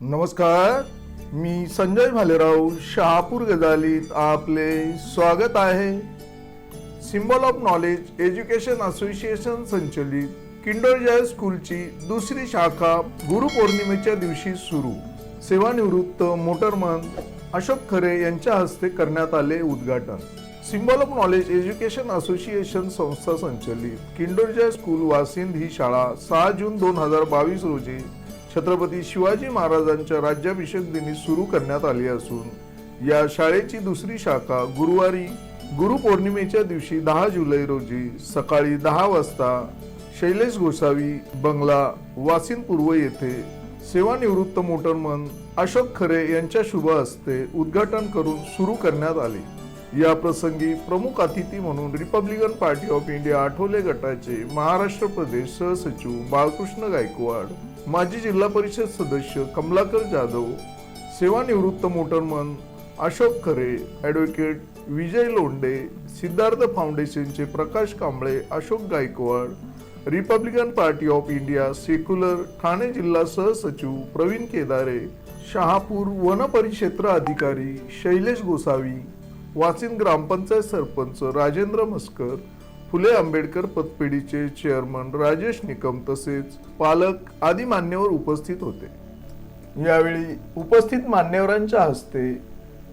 नमस्कार मी संजय भालेराव शहापूर गजालीत आपले स्वागत आहे. Symbol of knowledge education association संचलित किंडोजय स्कूलची दुसरी शाखा गुरुपौर्णिमेच्या दिवशी सुरू. सेवानिवृत्त मोटरमन अशोक खरे यांच्या हस्ते करण्यात आले उद्घाटन. Symbol of knowledge education association संस्था संचलित किंडोरजय स्कूल वासिंद ही शाळा सहा जून दोन हजार बावीस रोजी छत्रपती शिवाजी महाराजांच्या राज्याभिषेक दिनी सुरू करण्यात आली असून या शाळेची दुसरी शाखा गुरुवारी गुरुपौर्णिमेच्या दिवशी दहा जुलै रोजी सकाळी दहा वाजता शैलेश गोसावी बंगला वासिन पूर्व येथे सेवानिवृत्त मोटरमन अशोक खरे यांच्या शुभ हस्ते उद्घाटन करून सुरू करण्यात आले. या प्रसंगी प्रमुख अतिथी म्हणून Republican Party of India Athawale गटाचे महाराष्ट्र प्रदेश सहसचिव बाळकृष्ण गायकवाड माजी जिल्हा परिषद सदस्य कमलाकर जाधव सेवानिवृत्त मोटरमन अशोक खरे ॲडव्होकेट विजय लोंडे सिद्धार्थ फाउंडेशनचे Prakash Kamble Ashok Gaikwad Republican Party of India secular Thane जिल्हा सहसचिव प्रवीण केदारे शहापूर वन परिक्षेत्र अधिकारी शैलेश गोसावी वासिन ग्रामपंचायत सरपंच राजेंद्र मस्कर फुले आंबेडकर पतपेढीचे चेअरमन राजेश निकम तसेच पालक आदी मान्यवर उपस्थित होते. यावेळी उपस्थित मान्यवरांच्या हस्ते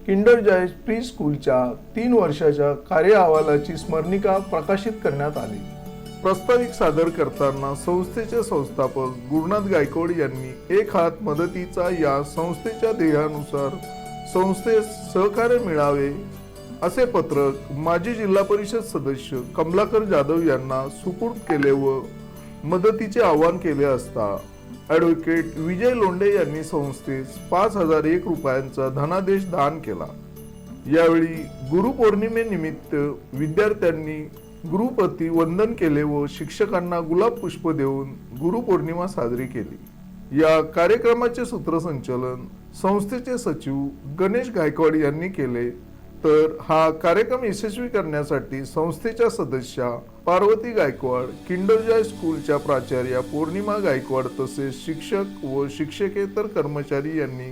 किंडर जॉय प्री स्कूलच्या तीन वर्षाच्या कार्य अहवालाची स्मरणिका प्रकाशित करण्यात आली. प्रस्ताविक सादर करताना संस्थेचे संस्थापक गुरुनाथ गायकवाड यांनी एक हात मदतीचा या संस्थेच्या ध्येयानुसार संस्थेस सहकार्य मिळावे असे पत्रक माजी जिल्हा परिषद सदस्य कमलाकर जाधव यांना सुपूर्द केले व मदतीचे आवाहन केले असता ॲडव्होकेट विजय लोंढे यांनी संस्थेस पाच हजार एक रुपयांचा धनादेश दान केला. यावेळी गुरुपौर्णिमेनिमित्त विद्यार्थ्यांनी गुरुपती वंदन केले व शिक्षकांना गुलाब पुष्प देऊन गुरुपौर्णिमा साजरी केली. या कार्यक्रमाचे सूत्रसंचालन संस्थेचे सचिव गणेश गायकवाड यांनी केले. तर हा कार्यक्रम यशस्वी करण्यासाठी संस्थेच्या सदस्या पार्वती गायकवाड किंडरजॉय स्कूलच्या प्राचार्या पौर्णिमा गायकवाड तसेच शिक्षक व शिक्षकेतर कर्मचारी यांनी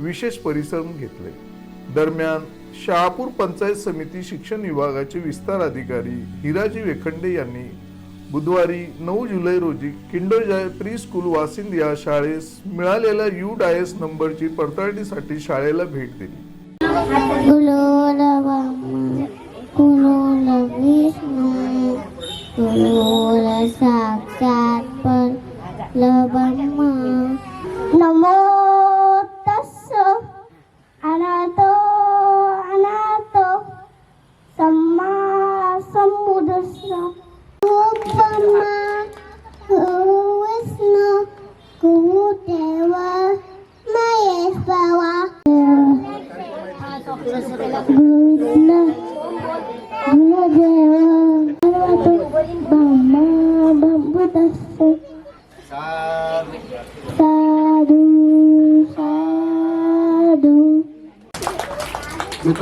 विशेष परिश्रम घेतले. दरम्यान शहापूर पंचायत समिती शिक्षण विभागाचे विस्तार अधिकारी हिराजी वेखंडे यांनी बुधवारी नऊ जुलै रोजी किंडरजॉय प्री स्कूल वासिंद या शाळेस मिळालेल्या यू डायस नंबरची पडताळणीसाठी शाळेला भेट दिली. குலோலவம்ம குலோல விஷ்ணு குலோல சாட்சாத் பல்லவம்ம நமோ தஸ்ஸ அநாதோ அநாதோ சம்மா சம்முதஸ்ஸ ஓப்பம்மா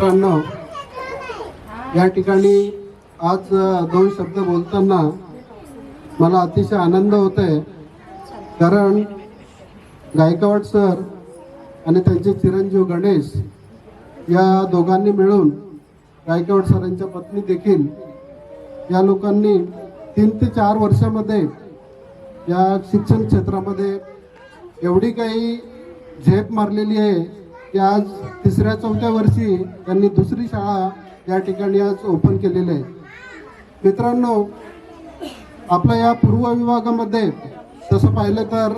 मित्रांनो या ठिकाणी आज दोन शब्द बोलताना मला अतिशय आनंद होत आहे कारण गायकवाड सर आणि त्यांचे चिरंजीव गणेश या दोघांनी मिळून गायकवाड सरांच्या पत्नी देखील या लोकांनी तीन ते चार वर्षामध्ये या शिक्षण क्षेत्रामध्ये एवढी काही झेप मारलेली आहे. की आज तिसऱ्या चौथ्या वर्षी त्यांनी दुसरी शाळा या ठिकाणी आज ओपन केलेली आहे. मित्रांनो आपल्या या पूर्व विभागामध्ये तसं पाहिलं तर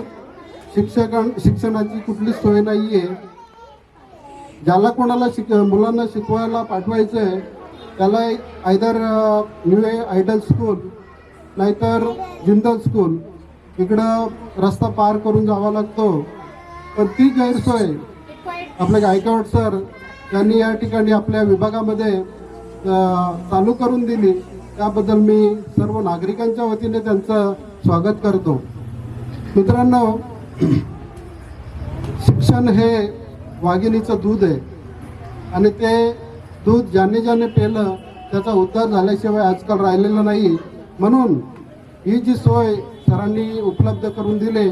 शिक्षकां शिक्षणाची कुठलीच सोय नाही आहे ज्याला कोणाला शिक मुलांना शिकवायला पाठवायचं आहे त्याला आयदर न्यू आयडल स्कूल नाहीतर जिंदल स्कूल इकडं रस्ता पार करून जावा लागतो. पण ती गैरसोय आपले गायकवाड सर यांनी या ठिकाणी आपल्या विभागामध्ये चालू करून दिली. त्याबद्दल मी सर्व नागरिकांच्या वतीने त्यांचं स्वागत करतो. मित्रांनो शिक्षण हे वाघिणीचं दूध आहे. आणि ते दूध ज्याने ज्याने पेलं त्याचा उद्धार झाल्याशिवाय आजकाल राहिलेला नाही. म्हणून ही जी सोय सरांनी उपलब्ध करून दिली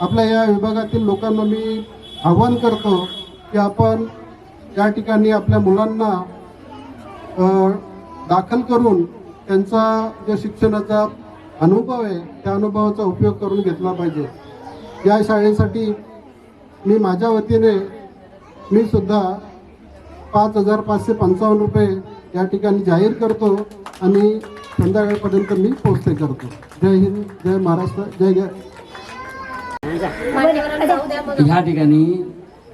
आपल्या या विभागातील लोकांना मी आव्हान करतो की आपण त्या ठिकाणी आपल्या मुलांना दाखल करून त्यांचा जो शिक्षणाचा अनुभव आहे त्या अनुभवाचा उपयोग करून घेतला पाहिजे. या शाळेसाठी मी माझ्या वतीने मी सुद्धा पाच हजार पाचशे पंचावन्न रुपये या ठिकाणी जाहीर करतो आणि संध्याकाळपर्यंत मी पोचते करतो. जय हिंद जय महाराष्ट्र जय जय ह्या ठिकाणी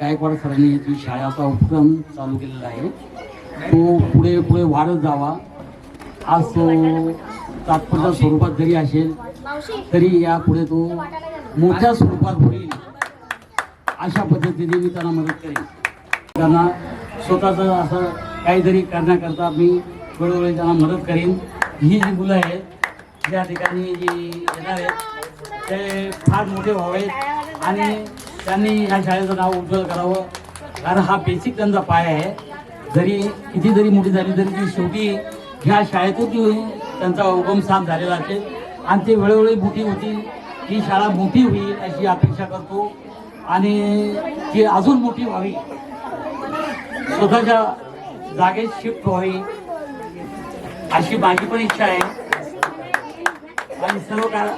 गायकवाड सरांनी जी शाळेचा उपक्रम चालू केलेला आहे. तो पुढे पुढे वाढत जावा. आज तो तात्पुरत्या स्वरूपात जरी असेल तरी यापुढे तो मोठ्या स्वरूपात होईल. अशा पद्धतीने मी त्यांना मदत करेन. त्यांना स्वतःचं असं काहीतरी करण्याकरता मी वेळोवेळी त्यांना मदत करेन. ही जी मुलं आहेत ज्या ठिकाणी जी येणार आहेत ते फार मोठे व्हावेत आणि त्यांनी ह्या शाळेचं नाव उज्ज्वल करावं. कारण हा बेसिक त्यांचा पाय आहे. जरी किती जरी मोठी झाली तरी ती शेवटी ह्या शाळेतून ती त्यांचा उगम साफ झालेला असेल. आणि ते वेळोवेळी मोठी होती ही शाळा मोठी होईल अशी अपेक्षा करतो. आणि ती अजून मोठी व्हावी. स्वतःच्या जागेत शिफ्ट व्हावी. अशी माझी पण इच्छा आहे. आणि सर्व काळ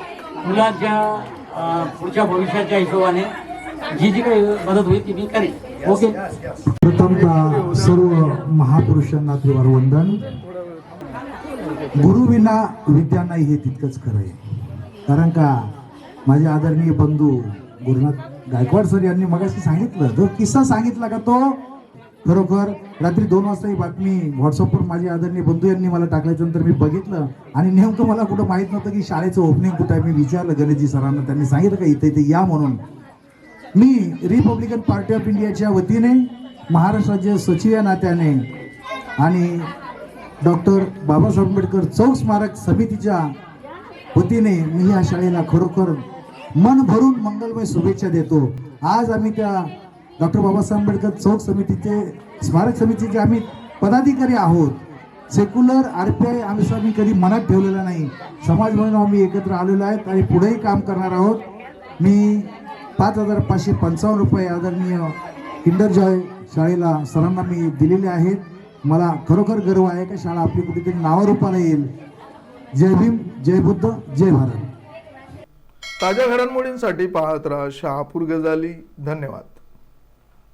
मुलांच्या पुढच्या भविष्याच्या हिशोबाने जी जी काही मदत होईल ती मी करेन. ओके? प्रथमतः सर्व महापुरुषांना त्रिवार वंदन. गुरुविना विद्या नाही हे तितकंच खरं आहे. कारण का माझे आदरणीय बंधू गुरुनाथ गायकवाड सर यांनी मगाशी सांगितलं जो किस्सा सांगितला का तो खरोखर रात्री दोन वाजता ही बातमी व्हॉट्सअपवर माझे आदरणीय बंधू यांनी मला टाकल्याच्यानंतर मी बघितलं आणि नेमकं मला कुठं माहीत नव्हतं की शाळेचं ओपनिंग कुठं आहे मी विचारलं गणेशजी सरांना. त्यांनी सांगितलं का इथे इथे या म्हणून. मी रिपब्लिकन पार्टी ऑफ इंडियाच्या वतीने महाराष्ट्र राज्य सचिव या नात्याने आणि डॉक्टर बाबासाहेब आंबेडकर चौक स्मारक समितीच्या वतीने मी या शाळेला खरोखर मन भरून मंगलमय शुभेच्छा देतो. आज आम्ही त्या डॉक्टर बाबासाहेब आंबेडकर चौक समितीचे स्मारक समितीचे आम्ही पदाधिकारी आहोत. सेक्युलर आर पी आय आम्ही आम्ही कधी मनात ठेवलेला नाही. समाज म्हणून आम्ही एकत्र आलेलो आहेत आणि पुढेही काम करणार आहोत. मी पाच हजार पाचशे पंचावन्न रुपये आदरणीय किंडर जॉय शाळेला सरांना मी दिलेले आहेत. मला खरोखर गर्व आहे का शाळा आपली कुठेतरी नावारूपाला येईल. जय भीम जय बुद्ध जय भारत. ताज्या घडामोडींसाठी पाहत राहा शहापूर गजाली धन्यवाद.